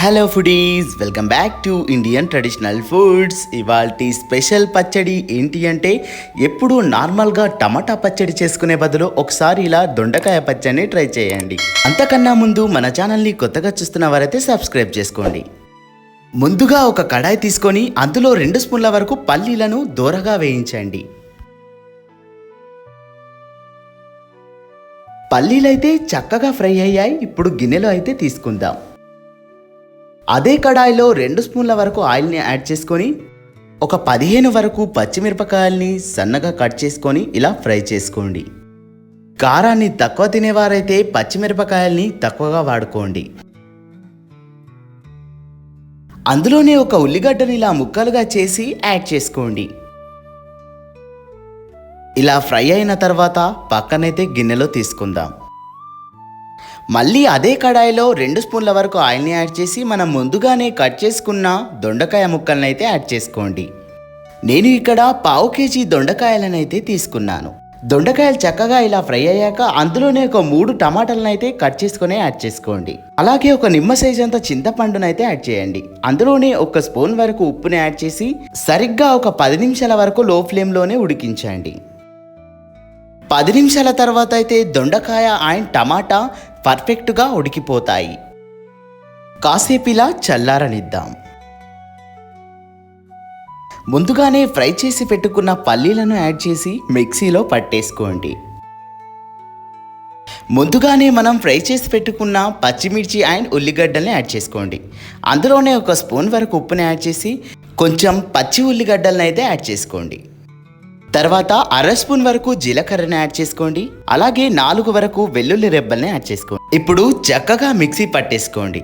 Hello foodies welcome back to Indian traditional foods ఇవాల్టి special పచ్చడి ఏంటి అంటే ఎప్పుడు నార్మల్గా టమాటా పచ్చడి చేసుకునే బదులు ఒకసారి ఇలా దొండకాయ పచ్చడిని ట్రై చేయండి. అంతకన్నా ముందు మన ఛానల్ని కొత్తగా చూస్తున్న వారైతే సబ్స్క్రైబ్ చేసుకోండి. ముందుగా ఒక కడాయి తీసుకొని అందులో రెండు స్పూన్ల వరకు పల్లీలను దూరగా వేయించండి. పల్లీలైతే చక్కగా ఫ్రై అయ్యాయి ఇప్పుడు గిన్నెలో అయితే తీసుకుందాం. అదే కడాయిలో రెండు స్పూన్ల వరకు ఆయిల్ని యాడ్ చేసుకొని ఒక పదిహేను వరకు పచ్చిమిరపకాయల్ని సన్నగా కట్ చేసుకొని ఇలా ఫ్రై చేసుకోండి. కారాన్ని తక్కువ తినేవారైతే పచ్చిమిరపకాయల్ని తక్కువగా వాడుకోండి. అందులోనే ఒక ఉల్లిగడ్డని ఇలా ముక్కలుగా చేసి యాడ్ చేసుకోండి. ఇలా ఫ్రై అయిన తర్వాత పక్కనైతే గిన్నెలో తీసుకుందాం. మళ్ళీ అదే కడాయిలో రెండు స్పూన్ల వరకు ఆయిల్ని యాడ్ చేసి మనం ముందుగానే కట్ చేసుకున్న దొండకాయ ముక్కలను అయితే యాడ్ చేసుకోండి. నేను ఇక్కడ పావు కేజీ దొండకాయలను అయితే తీసుకున్నాను. దొండకాయలు చక్కగా ఇలా ఫ్రై అయ్యాక అందులోనే ఒక మూడు టమాటాలను అయితే కట్ చేసుకుని యాడ్ చేసుకోండి. అలాగే ఒక నిమ్మ సైజ్ అంత చింతపండును అయితే యాడ్ చేయండి. అందులోనే ఒక స్పూన్ వరకు ఉప్పుని యాడ్ చేసి సరిగ్గా ఒక పది నిమిషాల వరకు లో ఫ్లేమ్లోనే ఉడికించండి. పది నిమిషాల తర్వాత అయితే దొండకాయ అండ్ టమాటా పర్ఫెక్ట్గా ఉడికిపోతాయి. కాసేపు ఇలా చల్లారనిద్దాం. ముందుగానే ఫ్రై చేసి పెట్టుకున్న పల్లీలను యాడ్ చేసి మిక్సీలో పట్టేసుకోండి. ముందుగానే మనం ఫ్రై చేసి పెట్టుకున్న పచ్చిమిర్చి అండ్ ఉల్లిగడ్డల్ని యాడ్ చేసుకోండి. అందులోనే ఒక స్పూన్ వరకు ఉప్పుని యాడ్ చేసి కొంచెం పచ్చి ఉల్లిగడ్డలను అయితే యాడ్ చేసుకోండి. తర్వాత అర స్పూన్ వరకు జీలకర్రని యాడ్ చేసుకోండి. అలాగే నాలుగు వరకు వెల్లుల్లి రెబ్బల్ని యాడ్ చేసుకోండి. ఇప్పుడు చక్కగా మిక్సీ పట్టేసుకోండి.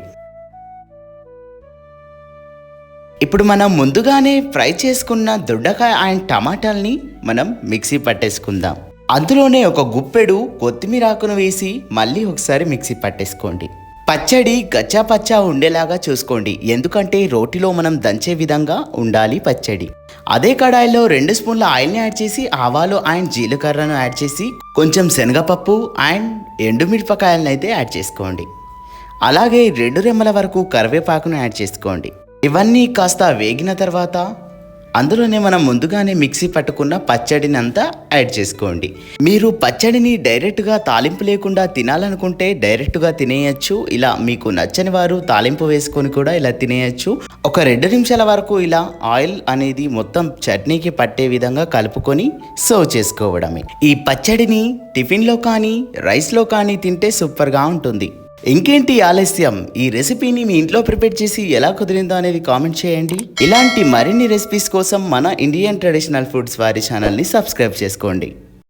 ఇప్పుడు మనం ముందుగానే ఫ్రై చేసుకున్న దొండకాయ అండ్ టమాటాల్ని మనం మిక్సీ పట్టేసుకుందాం. అందులోనే ఒక గుప్పెడు కొత్తిమీర ఆకును వేసి మళ్ళీ ఒకసారి మిక్సీ పట్టేసుకోండి. పచ్చడి గచ్చా పచ్చా ఉండేలాగా చూసుకోండి. ఎందుకంటే రోటిలో మనం దంచే విధంగా ఉండాలి పచ్చడి. అదే కడాయిలో రెండు స్పూన్ల ఆయిల్ని యాడ్ చేసి ఆవాలు అండ్ జీలకర్రను యాడ్ చేసి కొంచెం శనగపప్పు అండ్ ఎండుమిరపకాయలను అయితే యాడ్ చేసుకోండి. అలాగే రెండు రెమ్మల వరకు కరివేపాకును యాడ్ చేసుకోండి. ఇవన్నీ కాస్త వేగిన తర్వాత అందులోనే మనం ముందుగానే మిక్సీ పట్టుకున్న పచ్చడిని అంతా యాడ్ చేసుకోండి. మీరు పచ్చడిని డైరెక్ట్గా తాలింపు లేకుండా తినాలనుకుంటే డైరెక్ట్గా తినేయచ్చు. ఇలా మీకు నచ్చని వారు తాలింపు వేసుకొని కూడా ఇలా తినేయచ్చు. ఒక రెండు నిమిషాల వరకు ఇలా ఆయిల్ అనేది మొత్తం చట్నీకి పట్టే విధంగా కలుపుకొని సర్వ్ చేసుకోవడమే. ఈ పచ్చడిని టిఫిన్లో కానీ రైస్లో కానీ తింటే సూపర్గా ఉంటుంది. ఇంకేంటి ఆలస్యం? ఈ రెసిపీని మీ ఇంట్లో ప్రిపేర్ చేసి ఎలా కుదిరిందో అనేది కామెంట్ చేయండి. ఇలాంటి మరిన్ని రెసిపీస్ కోసం మన ఇండియన్ ట్రెడిషనల్ ఫుడ్స్ వారి ఛానల్ని సబ్స్క్రైబ్ చేసుకోండి.